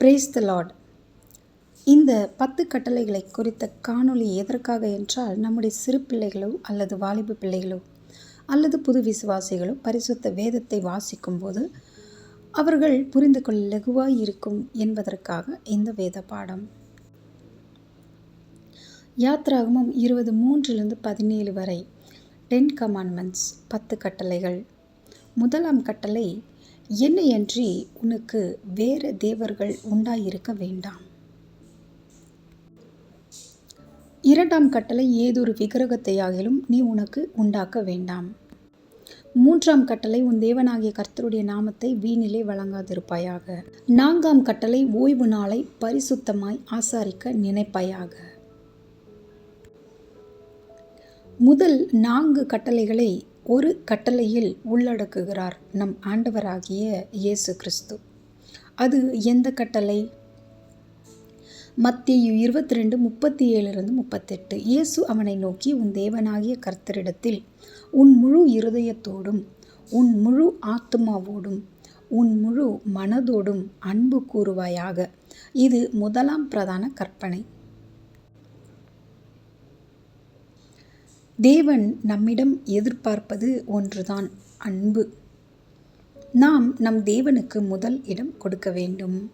Brace த Lord இந்த பத்து கட்டளைகளை குறித்த காணொளி எதற்காக என்றால் நம்முடைய சிறு பிள்ளைகளோ அல்லது வாலிப பிள்ளைகளோ அல்லது புது விசுவாசிகளோ பரிசுத்த வேதத்தை வாசிக்கும்போது அவர்கள் புரிந்து கொள்ள லகுவாய் இருக்கும் என்பதற்காக இந்த வேத பாடம். யாத்ராகமும் இருபது மூன்றிலிருந்து பதினேழு வரை. டென் கமாண்ட்மெண்ட்ஸ் பத்து கட்டளைகள். முதலாம் கட்டளை என்னையன்றி உனக்கு வேறு தேவர்கள் உண்டாயிருக்க வேண்டாம். இரண்டாம் கட்டளை ஏதொரு விக்கிரகத்தையாகிலும் நீ உனக்கு உண்டாக்க வேண்டாம். மூன்றாம் கட்டளை உன் தேவனாகிய கர்த்தருடைய நாமத்தை வீணிலே வழங்காதிருப்பாயாக. நான்காம் கட்டளை ஓய்வு நாளை பரிசுத்தமாய் ஆசாரிக்க நினைப்பாயாக. முதல் நான்கு கட்டளைகளை ஒரு கட்டளையில் உள்ளடக்குகிறார் நம் ஆண்டவராகிய இயேசு கிறிஸ்து. அது எந்த கட்டளை? மத்திய இருபத்தி ரெண்டு முப்பத்தி ஏழுலேருந்து முப்பத்தெட்டு. இயேசு அவனை நோக்கி உன் தேவனாகிய கர்த்தரிடத்தில் உன் முழு இருதயத்தோடும் உன் முழு ஆத்மாவோடும் உன் முழு மனதோடும் அன்பு கூறுவாயாக. இது முதலாம் பிரதான கற்பனை. தேவன் நம்மிடம் எதிர்பார்ப்பது ஒன்றுதான் அன்பு. நாம் நம் தேவனுக்கு முதல் இடம் கொடுக்க வேண்டும்.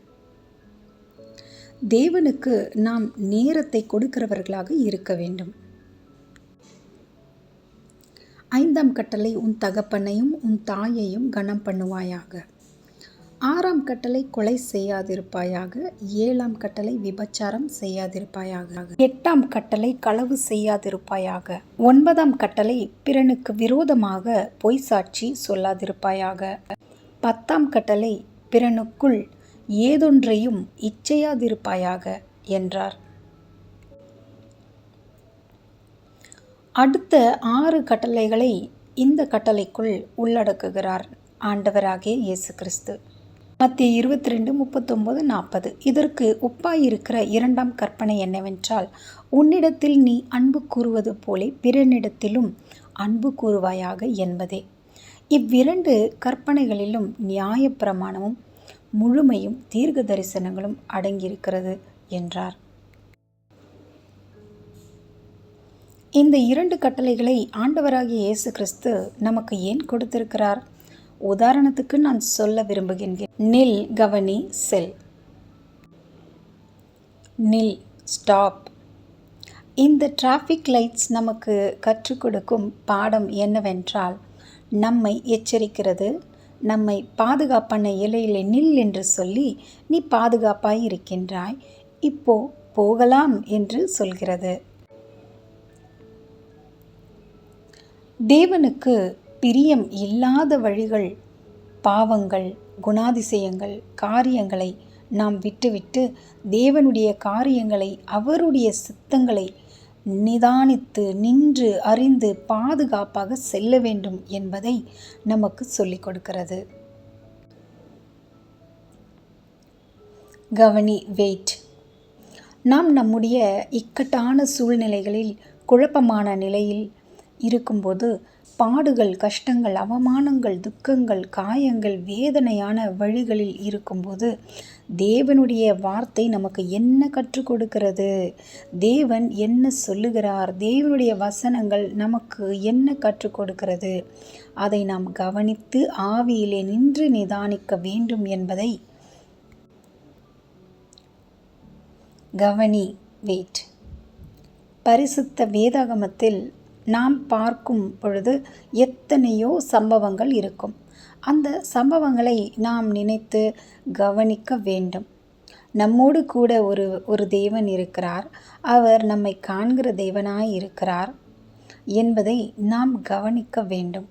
தேவனுக்கு நாம் நேரத்தை கொடுக்கிறவர்களாக இருக்க வேண்டும். ஐந்தாம் கட்டளை உன் தகப்பனையும் உன் தாயையும் கனம் பண்ணுவாயாக ஆறாம் கட்டளை கொலை செய்யாதிருப்பாயாக ஏழாம் கட்டளை விபச்சாரம் செய்யாதிருப்பாயாக எட்டாம் கட்டளை களவு செய்யாதிருப்பாயாக ஒன்பதாம் கட்டளை பிறனுக்கு விரோதமாக பொய் சாட்சி சொல்லாதிருப்பாயாக பத்தாம் கட்டளை பிறனுக்குள் ஏதொன்றையும் இச்சையாதிருப்பாயாக என்றார். அடுத்த ஆறு கட்டளைகளை இந்த கட்டளைக்குள் உள்ளடக்குகிறார் ஆண்டவராகிய இயேசு கிறிஸ்து. மத்திய இருபத்தி ரெண்டு முப்பத்தொம்போது நாற்பது இதற்கு ஒப்பாயிருக்கிற இரண்டாம் கற்பனை என்னவென்றால் உன்னிடத்தில் நீ அன்பு கூறுவது போலே பிறனிடத்திலும் அன்பு கூறுவாயாக என்பதே. இவ்விரண்டு கற்பனைகளிலும் நியாயப்பிரமாணமும் முழுமையும் தீர்க்க தரிசனங்களும் அடங்கியிருக்கிறது என்றார். இந்த இரண்டு கட்டளைகளை ஆண்டவராகிய இயேசு கிறிஸ்து நமக்கு ஏன் கொடுத்திருக்கிறார்? உதாரணத்துக்கு நான் சொல்ல விரும்புகின்றேன். நில் கவனி செல். நில் ஸ்டாப். இந்த டிராஃபிக் லைட்ஸ் நமக்கு கற்றுக் கொடுக்கும் பாடம் என்னவென்றால் நம்மை எச்சரிக்கிறது நம்மை பாதுகாப்பான இலையிலே நில் என்று சொல்லி நீ பாதுகாப்பாய் இருக்கின்றாய் இப்போ போகலாம் என்று சொல்கிறது. தேவனுக்கு பிரியம் இல்லாத வழிகள் பாவங்கள் குணாதிசயங்கள் காரியங்களை நாம் விட்டுவிட்டு தேவனுடைய காரியங்களை அவருடைய சித்தங்களை நிதானித்து நின்று அறிந்து பாதுகாப்பாக செல்ல வேண்டும் என்பதை நமக்கு சொல்லிக் கொடுக்கிறது. கவனி வெயிட் நாம் நம்முடைய இக்கட்டான சூழ்நிலைகளில் குழப்பமான நிலையில் இருக்கும்போது பாடுகள் கஷ்டங்கள் அவமானங்கள் துக்கங்கள் காயங்கள் வேதனையான வழிகளில் இருக்கும்போது தேவனுடைய வார்த்தை நமக்கு என்ன கற்றுக் கொடுக்கிறது? தேவன் என்ன சொல்லுகிறார்? தேவனுடைய வசனங்கள் நமக்கு என்ன கற்றுக் கொடுக்கிறது? அதை நாம் கவனித்து ஆவியிலே நின்று நிதானிக்க வேண்டும் என்பதை கவனி வெயிட் பரிசுத்த வேதாகமத்தில் நாம் பார்க்கும் பொழுது எத்தனையோ சம்பவங்கள் இருக்கும். அந்த சம்பவங்களை நாம் நினைத்து கவனிக்க வேண்டும். நம்மோடு கூட ஒரு ஒரு தேவன் இருக்கிறார். அவர் நம்மை காண்கிற தேவனாய் இருக்கிறார் என்பதை நாம் கவனிக்க வேண்டும்.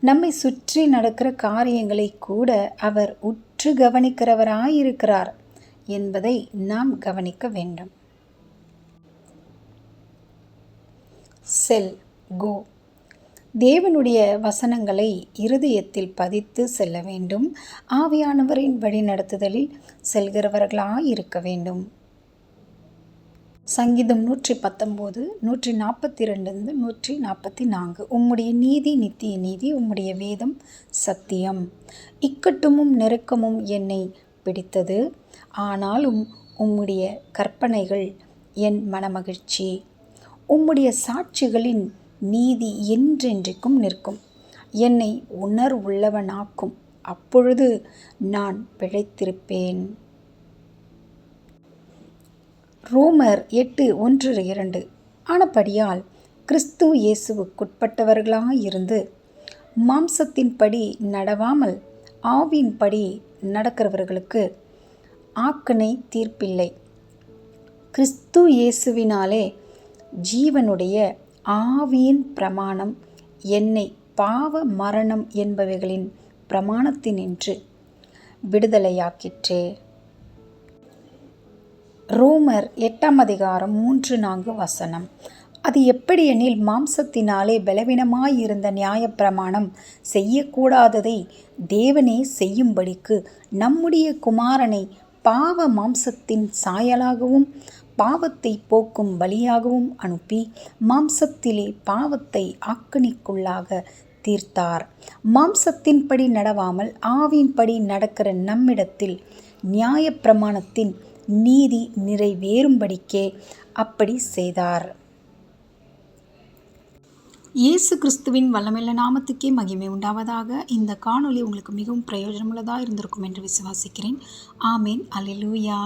நம்மை சுற்றி நடக்கிற காரியங்களை கூட அவர் உற்று கவனிக்கிறவராய் இருக்கிறார் என்பதை நாம் கவனிக்க வேண்டும். செல் கோ. தேவனுடைய வசனங்களை இருதயத்தில் பதித்து செல்ல வேண்டும். ஆவியானவரின் வழிநடத்துதலில் செல்கிறவர்களாக இருக்க வேண்டும். சங்கீதம் நூற்றி பத்தொம்போது நூற்றி நாற்பத்தி ரெண்டுலேருந்து நூற்றி நாற்பத்தி நான்கு உம்முடைய நீதி நித்திய நீதி உம்முடைய வேதம் சத்தியம். இக்கட்டுமும் நெருக்கமும் என்னை பிடித்தது. ஆனாலும் உம்முடைய கற்பனைகள் என் மனமகிழ்ச்சி. உம்முடைய சாட்சிகளின் நீதி என்றென்றைக்கும் நிற்கும். என்னை உணர்வுள்ளவனாக்கும் அப்பொழுது நான் பிழைத்திருப்பேன். ரோமர் எட்டு ஒன்று இரண்டு. ஆனபடியால் கிறிஸ்து இயேசுவுக்குட்பட்டவர்களாக இருந்து மாம்சத்தின்படி நடவாமல் ஆவியின்படி நடக்கிறவர்களுக்கு ஆக்கனை தீர்ப்பில்லை. கிறிஸ்து இயேசுவினாலே ஜீவனுடைய ஆவியின் பிரமாணம் என்னை பாவ மரணம் என்பவைகளின் பிரமாணத்தினின்று விடுதலையாக்கிற்று. ரோமர் எட்டாம் அதிகாரம் மூன்று நான்கு வசனம். அது எப்படியெனில் மாம்சத்தினாலே பலவீனமாயிருந்த நியாயப்பிரமாணம் செய்யக்கூடாததை தேவனே செய்யும்படிக்கு நம்முடைய குமாரனை பாவ மாம்சத்தின் சாயலாகவும் பாவத்தை போக்கும் பலியாகவும் அனுப்பி மாம்சத்திலே பாவத்தை ஆக்கணிக்குள்ளாக தீர்த்தார். மாம்சத்தின்படி நடவாமல் ஆவியின்படி நடக்கிற நம்மிடத்தில் நியாயப்பிரமாணத்தின் நீதி நிறைவேறும்படிக்கே அப்படி செய்தார். இயேசு கிறிஸ்துவின் வல்லமில்ல நாமத்துக்கே மகிமை உண்டாவதாக. இந்த காணொளி உங்களுக்கு மிகவும் பிரயோஜனமுள்ளதாக இருந்திருக்கும் என்று விசுவாசிக்கிறேன். ஆமேன். அலிலூயா